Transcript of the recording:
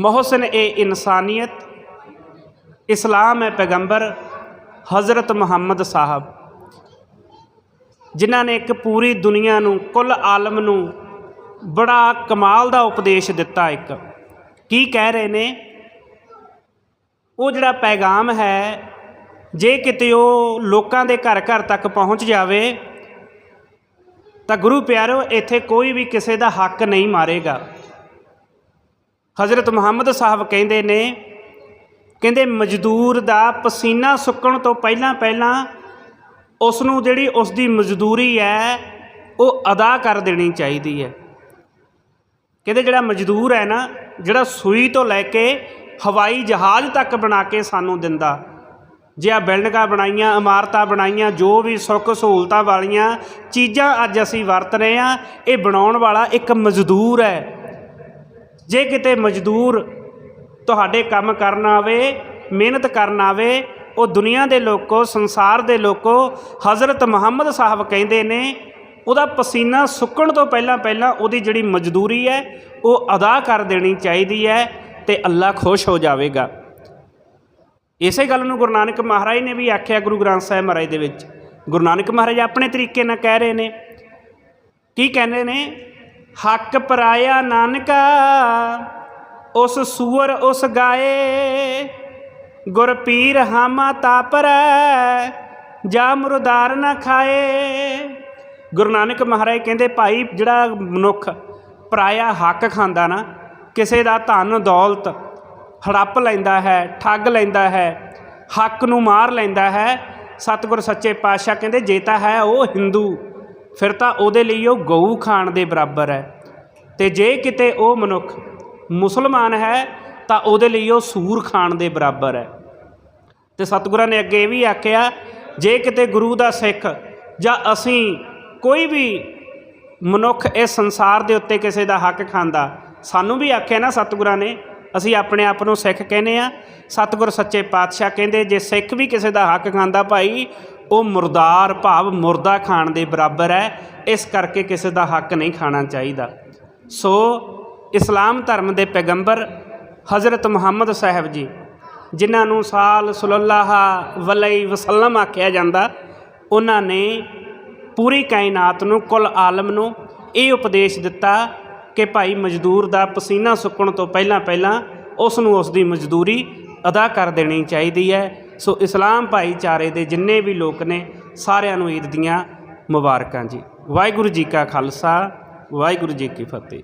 ਮੋਹਸਨ ਏ ਇਨਸਾਨੀਅਤ, ਇਸਲਾਮ ਹੈ ਪੈਗੰਬਰ, ਹਜ਼ਰਤ ਮੁਹੰਮਦ ਸਾਹਿਬ। ਜਿਨ੍ਹਾਂ ਨੇ ਇੱਕ ਪੂਰੀ ਦੁਨੀਆ ਨੂੰ, ਕੁੱਲ ਆਲਮ ਨੂੰ ਬੜਾ ਕਮਾਲ ਦਾ ਉਪਦੇਸ਼ ਦਿੱਤਾ ਇੱਕ। ਕੀ ਕਹਿ ਰਹੇ ਨੇ? ਉਹ ਜਿਹੜਾ ਪੈਗਾਮ ਹੈ, ਜੇ ਕਿਤੇ ਉਹ ਲੋਕਾਂ ਦੇ ਘਰ ਘਰ ਤੱਕ ਪਹੁੰਚ ਜਾਵੇ, ਤਾਂ ਗੁਰੂ ਪਿਆਰਿਓ ਇੱਥੇ ਕੋਈ ਵੀ ਕਿਸੇ ਦਾ ਹੱਕ ਨਹੀਂ ਮਾਰੇਗਾ। ਹਜ਼ਰਤ ਮੁਹੰਮਦ ਸਾਹਿਬ ਕਹਿੰਦੇ ਨੇ, ਕਹਿੰਦੇ ਮਜ਼ਦੂਰ ਦਾ ਪਸੀਨਾ ਸੁੱਕਣ ਤੋਂ ਪਹਿਲਾਂ ਪਹਿਲਾਂ ਉਸ ਨੂੰ ਜਿਹੜੀ ਉਸ ਦੀ ਮਜ਼ਦੂਰੀ ਹੈ, ਉਹ ਅਦਾ ਕਰ ਦੇਣੀ ਚਾਹੀਦੀ ਹੈ। ਕਹਿੰਦੇ ਜਿਹੜਾ ਮਜ਼ਦੂਰ ਹੈ ਨਾ, ਜਿਹੜਾ ਸੂਈ ਤੋਂ ਲੈ ਕੇ ਹਵਾਈ ਜਹਾਜ਼ ਤੱਕ ਬਣਾ ਕੇ ਸਾਨੂੰ ਦਿੰਦਾ, ਜੇ ਆ ਬਿਲਡਿੰਗਾਂ ਬਣਾਈਆਂ, ਇਮਾਰਤਾਂ ਬਣਾਈਆਂ, ਜੋ ਵੀ ਸੁੱਖ ਸਹੂਲਤਾਂ ਵਾਲੀਆਂ ਚੀਜ਼ਾਂ ਅੱਜ ਅਸੀਂ ਵਰਤ ਰਹੇ ਆ ਇਹ ਬਣਾਉਣ ਵਾਲਾ ਇੱਕ ਮਜ਼ਦੂਰ ਹੈ। ਜੇ ਕਿਤੇ ਮਜ਼ਦੂਰ ਤੁਹਾਡੇ ਕੰਮ ਕਰਨ ਆਵੇ, ਮਿਹਨਤ ਕਰਨ ਆਵੇ, ਉਹ ਦੁਨੀਆ ਦੇ ਲੋਕੋ, ਸੰਸਾਰ ਦੇ ਲੋਕੋ, ਹਜ਼ਰਤ ਮੁਹੰਮਦ ਸਾਹਿਬ ਕਹਿੰਦੇ ਨੇ, ਉਹਦਾ ਪਸੀਨਾ ਸੁੱਕਣ ਤੋਂ ਪਹਿਲਾਂ ਪਹਿਲਾਂ ਉਹਦੀ ਜਿਹੜੀ ਮਜ਼ਦੂਰੀ ਹੈ, ਉਹ ਅਦਾ ਕਰ ਦੇਣੀ ਚਾਹੀਦੀ ਹੈ ਤੇ ਅੱਲਾ ਖੁਸ਼ ਹੋ ਜਾਵੇਗਾ। ਇਸੇ ਗੱਲ ਨੂੰ ਗੁਰੂ ਨਾਨਕ ਮਹਾਰਾਜ ਨੇ ਵੀ ਆਖਿਆ ਗੁਰੂ ਗ੍ਰੰਥ ਸਾਹਿਬ ਮਹਾਰਾਜ ਦੇ ਵਿੱਚ। ਗੁਰੂ ਨਾਨਕ ਮਹਾਰਾਜ ਆਪਣੇ ਤਰੀਕੇ ਨਾਲ ਕਹਿ ਰਹੇ ਨੇ। ਕੀ ਕਹਿੰਦੇ ਨੇ? ਹੱਕ ਪਰਾਇਆ ਨਾਨਕਾ, ਉਸ ਸੂਰ ਉਸ ਗਾਏ। ਗੁਰ ਪੀਰ ਹਾਮਾ ਤਾਪਰੈ, ਜਾ ਮੁਰਦਾਰ ਨਾ ਖਾਏ। ਗੁਰੂ ਨਾਨਕ ਮਹਾਰਾਜ ਕਹਿੰਦੇ, ਭਾਈ, ਜਿਹੜਾ ਮਨੁੱਖ ਪਰਾਇਆ ਹੱਕ ਖਾਂਦਾ ਨਾ, ਕਿਸੇ ਦਾ ਧਨ ਦੌਲਤ ਹੜੱਪ ਲੈਂਦਾ ਹੈ, ਠੱਗ ਲੈਂਦਾ ਹੈ, ਹੱਕ ਨੂੰ ਮਾਰ ਲੈਂਦਾ ਹੈ, ਸਤਿਗੁਰ ਸੱਚੇ ਪਾਤਸ਼ਾਹ ਕਹਿੰਦੇ ਜੇ ਤਾਂ ਹੈ ਉਹ ਹਿੰਦੂ। ਫਿਰ ਤਾਂ ਉਹਦੇ ਲਈ ਉਹ ਗਊ ਖਾਣ ਦੇ ਬਰਾਬਰ ਹੈ। ਤੇ ਜੇ ਕਿਤੇ ਉਹ ਮਨੁੱਖ ਮੁਸਲਮਾਨ ਹੈ, ਤਾਂ ਉਹਦੇ ਲਈ ਉਹ ਸੂਰ ਖਾਣ ਦੇ ਬਰਾਬਰ ਹੈ। ਤੇ ਸਤਿਗੁਰਾਂ ਨੇ ਅੱਗੇ ਇਹ ਵੀ ਆਖਿਆ, ਜੇ ਕਿਤੇ ਗੁਰੂ ਦਾ ਸਿੱਖ ਜਾਂ ਅਸੀਂ ਕੋਈ ਵੀ ਮਨੁੱਖ ਇਸ ਸੰਸਾਰ ਦੇ ਉੱਤੇ ਕਿਸੇ ਦਾ ਹੱਕ ਖਾਂਦਾ, ਸਾਨੂੰ ਵੀ ਆਖਿਆ ਨਾ ਸਤਿਗੁਰਾਂ ਨੇ, ਅਸੀਂ ਆਪਣੇ ਆਪ ਨੂੰ ਸਿੱਖ ਕਹਿੰਦੇ ਆ ਸਤਿਗੁਰ ਸੱਚੇ ਪਾਤਸ਼ਾਹ ਕਹਿੰਦੇ, ਜੇ ਸਿੱਖ ਵੀ ਕਿਸੇ ਦਾ ਹੱਕ ਖਾਂਦਾ ਭਾਈ ਉਹ ਮੁਰਦਾਰ ਭਾਵ ਮੁਰਦਾ ਖਾਣ ਦੇ ਬਰਾਬਰ ਹੈ, ਇਸ ਕਰਕੇ ਕਿਸੇ ਦਾ ਹੱਕ ਨਹੀਂ ਖਾਣਾ ਚਾਹੀਦਾ। ਸੋ ਇਸਲਾਮ ਧਰਮ ਦੇ ਪੈਗੰਬਰ ਹਜ਼ਰਤ ਮੁਹੰਮਦ ਸਾਹਿਬ ਜੀ, ਜਿਨ੍ਹਾਂ ਨੂੰ ਸਾਲ ਸੱਲੱਲਾਹੁ ਅਲੈਹਿ ਵਸੱਲਮ ਆਖਿਆ ਜਾਂਦਾ, ਉਹਨਾਂ ਨੇ ਪੂਰੀ ਕਾਇਨਾਤ ਨੂੰ, ਕੁੱਲ ਆਲਮ ਨੂੰ ਇਹ ਉਪਦੇਸ਼ ਦਿੱਤਾ ਕਿ ਭਾਈ ਮਜ਼ਦੂਰ ਦਾ ਪਸੀਨਾ ਸੁੱਕਣ ਤੋਂ ਪਹਿਲਾਂ ਪਹਿਲਾਂ ਉਸ ਨੂੰ ਉਸ ਦੀ ਮਜ਼ਦੂਰੀ ਅਦਾ ਕਰ ਦੇਣੀ ਚਾਹੀਦੀ ਹੈ। ਸੋ ਇਸਲਾਮ ਭਾਈਚਾਰੇ ਦੇ ਜਿੰਨੇ ਵੀ ਲੋਕ ਨੇ, ਸਾਰਿਆਂ ਨੂੰ ਈਦ ਦੀਆਂ ਮੁਬਾਰਕਾਂ ਜੀ। ਵਾਹਿਗੁਰੂ ਜੀ ਕਾ ਖਾਲਸਾ, ਵਾਹਿਗੁਰੂ ਜੀ ਕੀ ਫਤਿਹ।